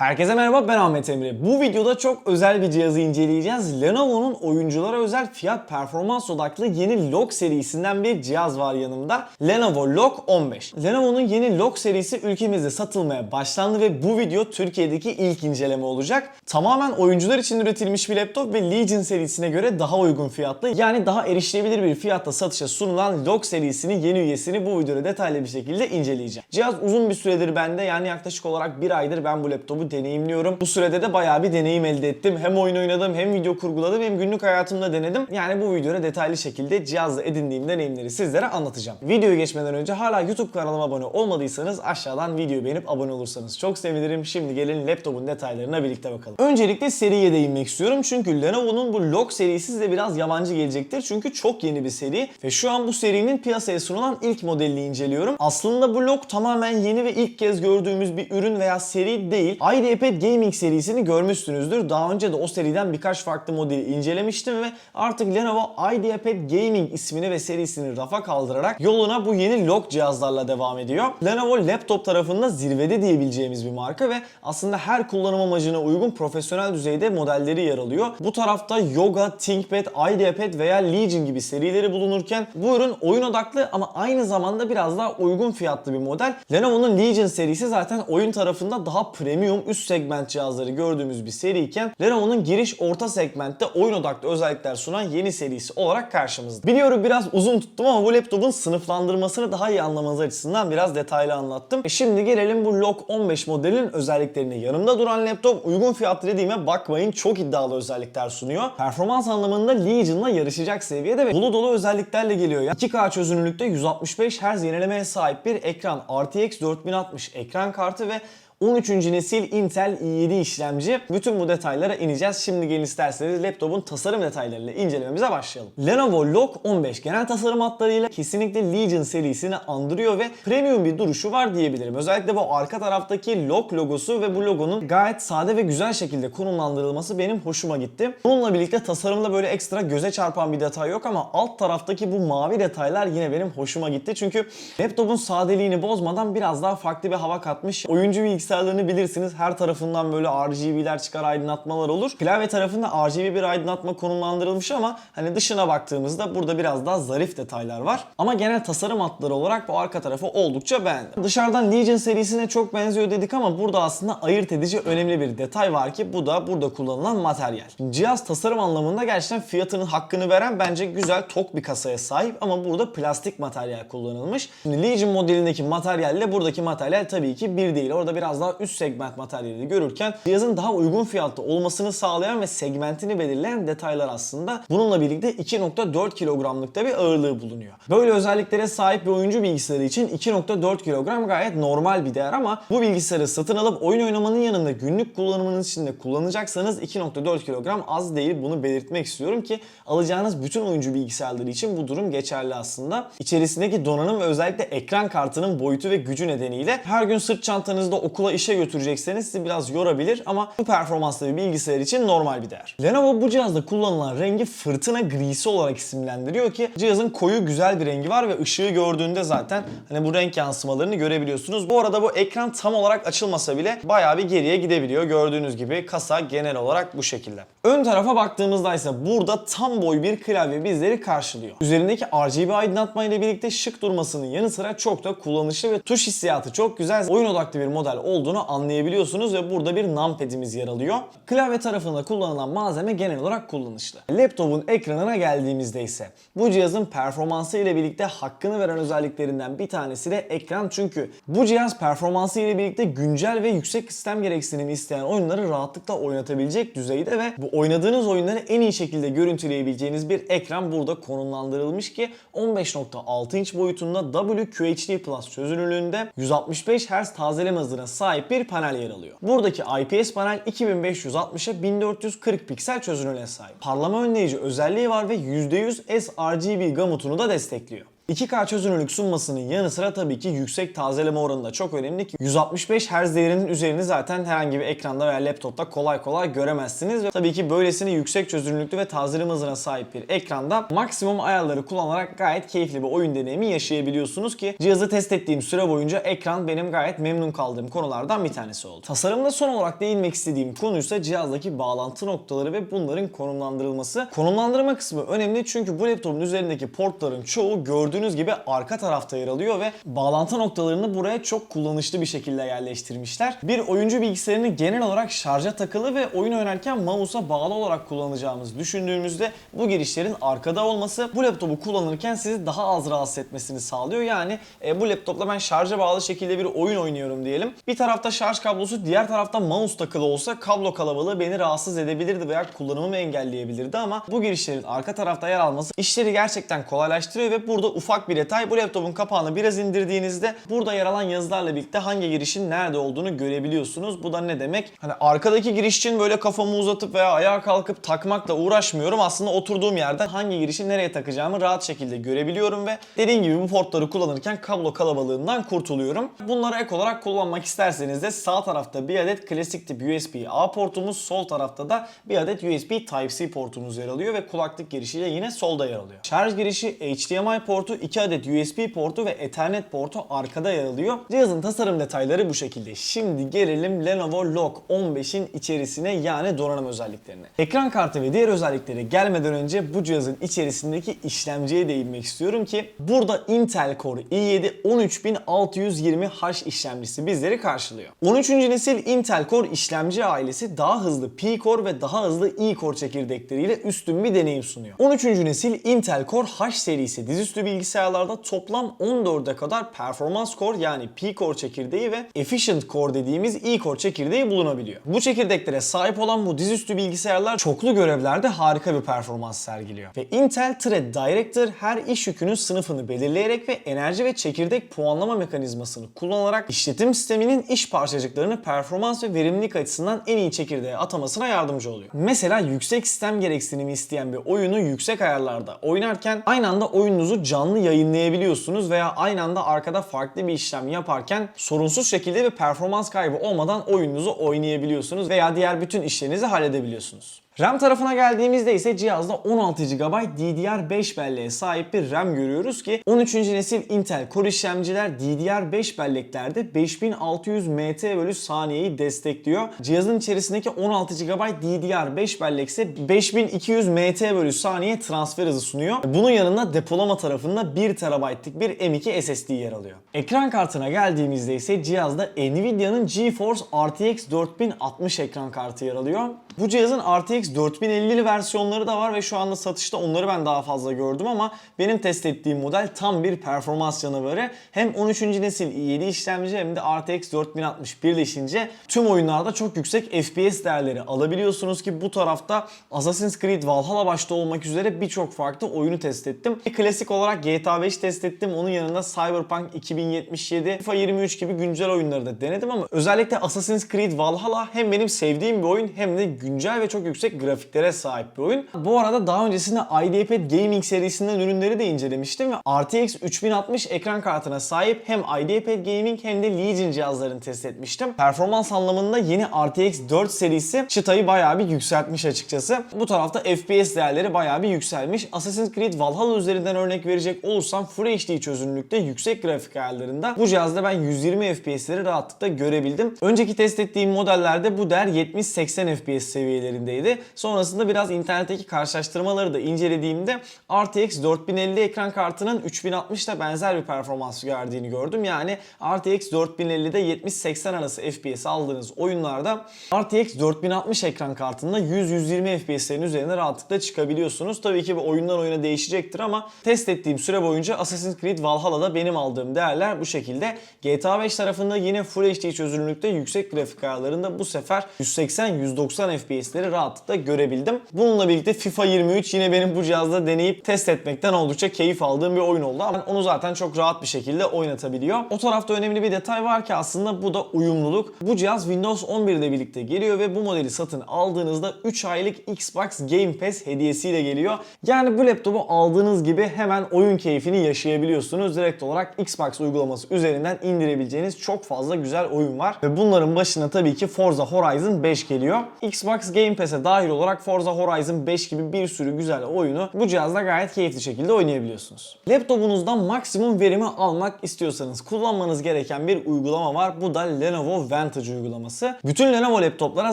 Herkese merhaba ben Ahmet Emre. Bu videoda çok özel bir cihazı inceleyeceğiz. Lenovo'nun oyunculara özel fiyat performans odaklı yeni Log serisinden bir cihaz var yanımda. Lenovo Log 15. Lenovo'nun yeni Log serisi ülkemizde satılmaya başlandı ve bu video Türkiye'deki ilk inceleme olacak. Tamamen oyuncular için üretilmiş bir laptop ve Legion serisine göre daha uygun fiyatlı yani daha erişilebilir bir fiyatta satışa sunulan Log serisinin yeni üyesini bu videoda detaylı bir şekilde inceleyeceğim. Cihaz uzun bir süredir bende yani yaklaşık olarak bir aydır ben bu laptopu deneyimliyorum. Bu sürede de bayağı bir deneyim elde ettim. Hem oyun oynadım hem video kurguladım hem günlük hayatımda denedim. Yani bu videoda detaylı şekilde cihazla edindiğim deneyimleri sizlere anlatacağım. Videoya geçmeden önce hala YouTube kanalıma abone olmadıysanız aşağıdan videoyu beğenip abone olursanız çok sevinirim. Şimdi gelin laptopun detaylarına birlikte bakalım. Öncelikle seriye değinmek istiyorum çünkü Lenovo'nun bu Log serisi size biraz yabancı gelecektir. Çünkü çok yeni bir seri ve şu an bu serinin piyasaya sunulan ilk modelini inceliyorum. Aslında bu Log tamamen yeni ve ilk kez gördüğümüz bir ürün veya seri değil. IdeaPad Gaming serisini görmüşsünüzdür. Daha önce de o seriden birkaç farklı modeli incelemiştim ve artık Lenovo IdeaPad Gaming ismini ve serisini rafa kaldırarak yoluna bu yeni Log cihazlarla devam ediyor. Lenovo laptop tarafında zirvede diyebileceğimiz bir marka ve aslında her kullanım amacına uygun profesyonel düzeyde modelleri yer alıyor. Bu tarafta Yoga, ThinkPad, IdeaPad veya Legion gibi serileri bulunurken bu ürün oyun odaklı ama aynı zamanda biraz daha uygun fiyatlı bir model. Lenovo'nun Legion serisi zaten oyun tarafında daha premium üst segment cihazları gördüğümüz bir seriyken Lenovo'nun giriş orta segmentte oyun odaklı özellikler sunan yeni serisi olarak karşımızda. Biliyorum biraz uzun tuttum ama bu laptopun sınıflandırmasını daha iyi anlamanız açısından biraz detaylı anlattım. E şimdi gelelim bu Log 15 modelin özelliklerine. Yanımda duran laptop uygun fiyatlı dediğime bakmayın çok iddialı özellikler sunuyor. Performans anlamında Legion'la yarışacak seviyede ve dolu dolu özelliklerle geliyor. Yani 2K çözünürlükte 165 Hz yenilemeye sahip bir ekran, RTX 4060 ekran kartı ve 13. nesil Intel i7 işlemci. Bütün bu detaylara ineceğiz. Şimdi gelin isterseniz laptopun tasarım detaylarıyla incelememize başlayalım. Lenovo Log 15 genel tasarım hatlarıyla kesinlikle Legion serisini andırıyor ve premium bir duruşu var diyebilirim. Özellikle bu arka taraftaki Log logosu ve bu logonun gayet sade ve güzel şekilde konumlandırılması benim hoşuma gitti. Bununla birlikte tasarımda böyle ekstra göze çarpan bir detay yok ama alt taraftaki bu mavi detaylar yine benim hoşuma gitti. Çünkü laptopun sadeliğini bozmadan biraz daha farklı bir hava katmış. Oyuncu bilgisayarlarını bilirsiniz. Her tarafından böyle RGB'ler çıkar aydınlatmalar olur. Klavye tarafında RGB bir aydınlatma konumlandırılmış ama hani dışına baktığımızda burada biraz daha zarif detaylar var. Ama genel tasarım hatları olarak bu arka tarafı oldukça beğendim. Dışarıdan Legion serisine çok benziyor dedik ama burada aslında ayırt edici önemli bir detay var ki bu da burada kullanılan materyal. Cihaz tasarım anlamında gerçekten fiyatının hakkını veren bence güzel tok bir kasaya sahip ama burada plastik materyal kullanılmış. Şimdi Legion modelindeki materyalle buradaki materyal tabii ki bir değil. Orada biraz daha üst segment materyali görürken cihazın daha uygun fiyatlı olmasını sağlayan ve segmentini belirleyen detaylar aslında. Bununla birlikte 2.4 kilogramlıkta bir ağırlığı bulunuyor. Böyle özelliklere sahip bir oyuncu bilgisayarı için 2.4 kilogram gayet normal bir değer ama bu bilgisayarı satın alıp oyun oynamanın yanında günlük kullanımınız için de kullanacaksanız 2.4 kilogram az değil. Bunu belirtmek istiyorum ki alacağınız bütün oyuncu bilgisayarları için bu durum geçerli aslında. İçerisindeki donanım ve özellikle ekran kartının boyutu ve gücü nedeniyle her gün sırt çantanızda okula işe götürecekseniz sizi biraz yorabilir ama bu performanslı bir bilgisayar için normal bir değer. Lenovo bu cihazda kullanılan rengi fırtına grisi olarak isimlendiriyor ki cihazın koyu güzel bir rengi var ve ışığı gördüğünde zaten hani bu renk yansımalarını görebiliyorsunuz. Bu arada bu ekran tam olarak açılmasa bile bayağı bir geriye gidebiliyor. Gördüğünüz gibi kasa genel olarak bu şekilde. Ön tarafa baktığımızda ise burada tam boy bir klavye bizleri karşılıyor. Üzerindeki RGB aydınlatma ile birlikte şık durmasının yanı sıra çok da kullanışlı ve tuş hissiyatı çok güzel. Oyun odaklı bir model olduğunu anlayabiliyorsunuz ve burada bir numpad'imiz yer alıyor. Klavye tarafında kullanılan malzeme genel olarak kullanışlı. Laptopun ekranına geldiğimizde ise bu cihazın performansı ile birlikte hakkını veren özelliklerinden bir tanesi de ekran çünkü bu cihaz performansı ile birlikte güncel ve yüksek sistem gereksinimi isteyen oyunları rahatlıkla oynatabilecek düzeyde ve bu oynadığınız oyunları en iyi şekilde görüntüleyebileceğiniz bir ekran burada konumlandırılmış ki 15.6 inç boyutunda WQHD Plus çözünürlüğünde 165 Hz tazeleme hızına sahip bir panel yer alıyor. Buradaki IPS panel 2560'a 1440 piksel çözünürlüğe sahip. Parlama önleyici özelliği var ve %100 sRGB gamutunu da destekliyor. 2K çözünürlük sunmasının yanı sıra tabii ki yüksek tazeleme oranı da çok önemli ki 165 Hz değerinin üzerini zaten herhangi bir ekranda veya laptopta kolay kolay göremezsiniz ve tabii ki böylesine yüksek çözünürlüklü ve tazeleme hızına sahip bir ekranda maksimum ayarları kullanarak gayet keyifli bir oyun deneyimi yaşayabiliyorsunuz ki cihazı test ettiğim süre boyunca ekran benim gayet memnun kaldığım konulardan bir tanesi oldu. Tasarımda son olarak değinmek istediğim konu ise cihazdaki bağlantı noktaları ve bunların konumlandırılması. Konumlandırma kısmı önemli çünkü bu laptopun üzerindeki portların çoğu gördüğünüz gibi arka tarafta yer alıyor ve bağlantı noktalarını buraya çok kullanışlı bir şekilde yerleştirmişler. Bir oyuncu bilgisayarını genel olarak şarja takılı ve oyun oynarken mouse'a bağlı olarak kullanacağımızı düşündüğümüzde bu girişlerin arkada olması bu laptopu kullanırken sizi daha az rahatsız etmesini sağlıyor. Yani e, bu laptopla ben şarja bağlı şekilde bir oyun oynuyorum diyelim. Bir tarafta şarj kablosu, diğer tarafta mouse takılı olsa kablo kalabalığı beni rahatsız edebilirdi veya kullanımımı engelleyebilirdi ama bu girişlerin arka tarafta yer alması işleri gerçekten kolaylaştırıyor ve burada ufak bir detay bu laptopun kapağını biraz indirdiğinizde burada yer alan yazılarla birlikte hangi girişin nerede olduğunu görebiliyorsunuz. Bu da ne demek? Hani arkadaki giriş için böyle kafamı uzatıp veya ayağa kalkıp takmakla uğraşmıyorum. Aslında oturduğum yerden hangi girişi nereye takacağımı rahat şekilde görebiliyorum ve dediğim gibi bu portları kullanırken kablo kalabalığından kurtuluyorum. Bunları ek olarak kullanmak isterseniz de sağ tarafta bir adet klasik tip USB-A portumuz, sol tarafta da bir adet USB Type-C portumuz yer alıyor ve kulaklık girişi de yine solda yer alıyor. Şarj girişi HDMI portu, 2 adet USB portu ve Ethernet portu arkada yer alıyor. Cihazın tasarım detayları bu şekilde. Şimdi gelelim Lenovo Log 15'in içerisine yani donanım özelliklerine. Ekran kartı ve diğer özellikleri gelmeden önce bu cihazın içerisindeki işlemciye değinmek istiyorum ki burada Intel Core i7 13620H işlemcisi bizleri karşılıyor. 13. nesil Intel Core işlemci ailesi daha hızlı P-Core ve daha hızlı E-Core çekirdekleriyle üstün bir deneyim sunuyor. 13. nesil Intel Core H serisi dizüstü bilgisayarlarda toplam 14'e kadar Performance Core yani P-Core çekirdeği ve Efficient Core dediğimiz E-Core çekirdeği bulunabiliyor. Bu çekirdeklere sahip olan bu dizüstü bilgisayarlar çoklu görevlerde harika bir performans sergiliyor. Ve Intel Thread Director her iş yükünün sınıfını belirleyerek ve enerji ve çekirdek puanlama mekanizmasını kullanarak işletim sisteminin iş parçacıklarını performans ve verimlilik açısından en iyi çekirdeğe atamasına yardımcı oluyor. Mesela yüksek sistem gereksinimi isteyen bir oyunu yüksek ayarlarda oynarken aynı anda oyununuzu canlı yayınlayabiliyorsunuz veya aynı anda arkada farklı bir işlem yaparken sorunsuz şekilde bir performans kaybı olmadan oyununuzu oynayabiliyorsunuz veya diğer bütün işlerinizi halledebiliyorsunuz. RAM tarafına geldiğimizde ise cihazda 16 GB DDR5 belleğe sahip bir RAM görüyoruz ki 13. nesil Intel Core işlemciler DDR5 belleklerde 5600 MT bölü saniyeyi destekliyor. Cihazın içerisindeki 16 GB DDR5 bellek ise 5200 MT bölü saniye transfer hızı sunuyor. Bunun yanında depolama tarafında 1 TB'lik bir M2 SSD yer alıyor. Ekran kartına geldiğimizde ise cihazda Nvidia'nın GeForce RTX 4060 ekran kartı yer alıyor. Bu cihazın RTX 4050'li versiyonları da var ve şu anda satışta onları ben daha fazla gördüm ama benim test ettiğim model tam bir performans canavarı. Hem 13. nesil i7 işlemci hem de RTX 4060 birleşince tüm oyunlarda çok yüksek FPS değerleri alabiliyorsunuz ki bu tarafta Assassin's Creed Valhalla başta olmak üzere birçok farklı oyunu test ettim. Klasik olarak GTA 5 test ettim. Onun yanında Cyberpunk 2077, FIFA 23 gibi güncel oyunları da denedim ama özellikle Assassin's Creed Valhalla hem benim sevdiğim bir oyun hem de güncel ve çok yüksek grafiklere sahip bir oyun. Bu arada daha öncesinde IdeaPad Gaming serisinden ürünleri de incelemiştim ve RTX 3060 ekran kartına sahip hem IdeaPad Gaming hem de Legion cihazlarını test etmiştim. Performans anlamında yeni RTX 4 serisi çıtayı bayağı bir yükseltmiş açıkçası. Bu tarafta FPS değerleri bayağı bir yükselmiş. Assassin's Creed Valhalla üzerinden örnek verecek olursam Full HD çözünürlükte yüksek grafik ayarlarında bu cihazda ben 120 FPS'leri rahatlıkla görebildim. Önceki test ettiğim modellerde bu değer 70-80 FPS seviyelerindeydi. Sonrasında biraz internetteki karşılaştırmaları da incelediğimde RTX 4050 ekran kartının 3060 ile benzer bir performans verdiğini gördüm. Yani RTX 4050'de 70-80 arası FPS aldığınız oyunlarda RTX 4060 ekran kartında 100-120 FPS'lerin üzerine rahatlıkla çıkabiliyorsunuz. Tabii ki bu oyundan oyuna değişecektir ama test ettiğim süre boyunca Assassin's Creed Valhalla'da benim aldığım değerler bu şekilde. GTA 5 tarafında yine Full HD çözünürlükte yüksek grafik ayarlarında bu sefer 180-190 FPS'leri rahatlıkla görebildim. Bununla birlikte FIFA 23 yine benim bu cihazda deneyip test etmekten oldukça keyif aldığım bir oyun oldu. Ama onu zaten çok rahat bir şekilde oynatabiliyor. O tarafta önemli bir detay var ki aslında bu da uyumluluk. Bu cihaz Windows 11 ile birlikte geliyor ve bu modeli satın aldığınızda 3 aylık Xbox Game Pass hediyesiyle geliyor. Yani bu laptopu aldığınız gibi hemen oyun keyfini yaşayabiliyorsunuz. Direkt olarak Xbox uygulaması üzerinden indirebileceğiniz çok fazla güzel oyun var. Ve bunların başına tabii ki Forza Horizon 5 geliyor. Xbox Game Pass'e dahil olarak Forza Horizon 5 gibi bir sürü güzel oyunu bu cihazda gayet keyifli şekilde oynayabiliyorsunuz. Laptopunuzdan maksimum verimi almak istiyorsanız kullanmanız gereken bir uygulama var. Bu da Lenovo Vantage uygulaması. Bütün Lenovo laptoplara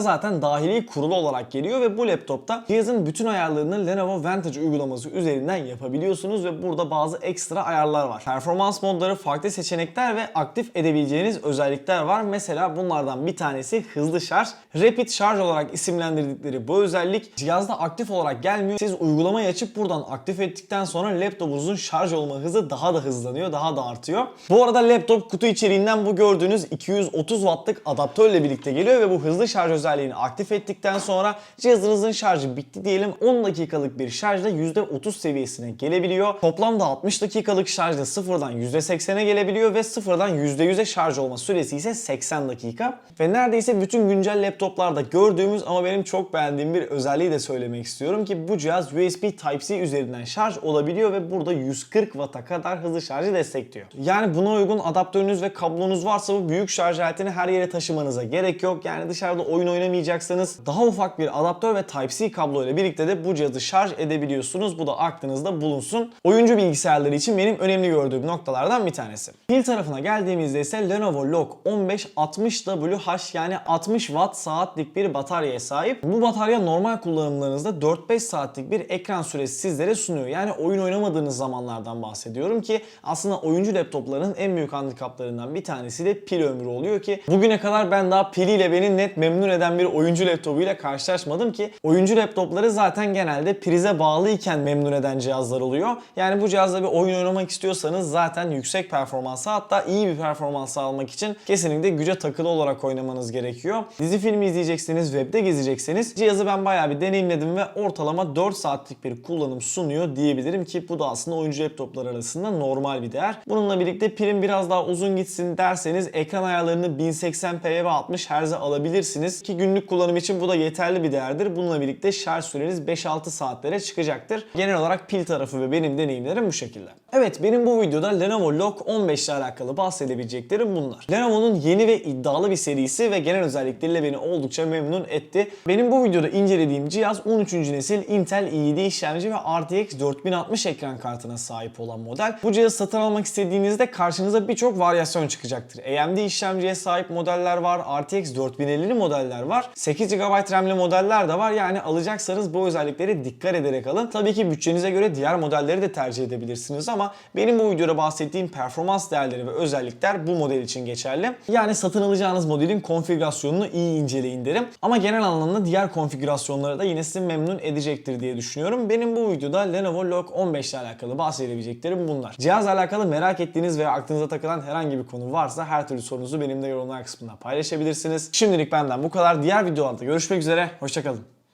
zaten dahili kurulu olarak geliyor ve bu laptopta cihazın bütün ayarlarını Lenovo Vantage uygulaması üzerinden yapabiliyorsunuz ve burada bazı ekstra ayarlar var. Performans modları, farklı seçenekler ve aktif edebileceğiniz özellikler var. Mesela bunlardan bir tanesi hızlı şarj. Rapid şarj olarak isimlendirdikleri bu özellik cihazda aktif olarak gelmiyor. Siz uygulamayı açıp buradan aktif ettikten sonra laptopunuzun şarj olma hızı daha da hızlanıyor, daha da artıyor. Bu arada laptop kutu içeriğinden bu gördüğünüz 230 wattlık adaptörle birlikte geliyor ve bu hızlı şarj özelliğini aktif ettikten sonra cihazınızın şarjı bitti diyelim 10 dakikalık bir şarjda %30 seviyesine gelebiliyor. Toplamda 60 dakikalık şarjda sıfırdan %80'e gelebiliyor ve sıfırdan %100'e şarj olma süresi ise 80 dakika. Ve neredeyse bütün güncel laptoplarda gördüğümüz ama benim çok beğendiğim bir özelliği de söylemek istiyorum ki bu cihaz USB Type-C üzerinden şarj olabiliyor ve burada 140 Watt'a kadar hızlı şarjı destekliyor. Yani buna uygun adaptörünüz ve kablonuz varsa bu büyük şarj aletini her yere taşımanıza gerek yok. Yani dışarıda oyun oynamayacaksanız daha ufak bir adaptör ve Type-C kablo ile birlikte de bu cihazı şarj edebiliyorsunuz. Bu da aklınızda bulunsun. Oyuncu bilgisayarları için benim önemli gördüğüm noktalardan bir tanesi. Pil tarafına geldiğimizde ise Lenovo Log 1560WH yani 60 watt saatlik bir bataryaya sahip. Bu batarya normal kullanımlarınızda 4-5 saatlik bir ekran süresi sizlere sunuyor. Yani oyun oynamadığınız zamanlardan bahsediyorum ki aslında oyuncu laptopların en büyük handikaplarından bir tanesi de pil ömrü oluyor ki bugüne kadar ben daha piliyle beni net memnun eden bir oyuncu laptopuyla karşılaşmadım ki oyuncu laptopları zaten genelde prize bağlıyken memnun eden cihazlar oluyor. Yani bu cihazla bir oyun oynamak istiyorsanız zaten yüksek performansa hatta iyi bir performans almak için kesinlikle güce takılı olarak oynamanız gerekiyor. Dizi filmi izleyeceksiniz, webde gezecekseniz cihazı ben bayağı bir deneyimledim ve ortalama 4 saatlik bir kullanım sunuyor diyebilirim ki bu da aslında oyuncu laptoplar arasında normal bir değer. Bununla birlikte pilin biraz daha uzun gitsin derseniz ekran ayarlarını 1080p'ye ve 60 Hz'e alabilirsiniz ki günlük kullanım için bu da yeterli bir değerdir. Bununla birlikte şarj süreniz 5-6 saatlere çıkacaktır. Genel olarak pil tarafı ve benim deneyimlerim bu şekilde. Evet benim bu videoda Lenovo Log 15 ile alakalı bahsedebileceklerim bunlar. Lenovo'nun yeni ve iddialı bir serisi ve genel özellikleriyle beni oldukça memnun etti. Benim bu videoda incelediğim cihaz 13. nesil Intel i7 işlemci ve RTX 4060 ekran kartına sahip olan model. Bu cihazı satın almak istediğinizde karşınıza birçok varyasyon çıkacaktır. AMD işlemciye sahip modeller var, RTX 4050'li modeller var, 8 GB RAM'li modeller de var. Yani alacaksanız bu özelliklere dikkat ederek alın. Tabii ki bütçenize göre diğer modelleri de tercih edebilirsiniz ama benim bu videoda bahsettiğim performans değerleri ve özellikler bu model için geçerli. Yani satın alacağınız modelin konfigürasyonunu iyi inceleyin derim. Ama genel anlamda diğer konfigürasyonları da yine sizi memnun edecektir diye düşünüyorum. Benim bu videoda Lenovo Log 15 ile alakalı bahsedebileceklerim bunlar. Cihazla alakalı merak ettiğiniz veya aklınıza takılan herhangi bir konu varsa her türlü sorunuzu benimle yorumlar kısmında paylaşabilirsiniz. Şimdilik benden bu kadar. Diğer videolarda görüşmek üzere. Hoşçakalın.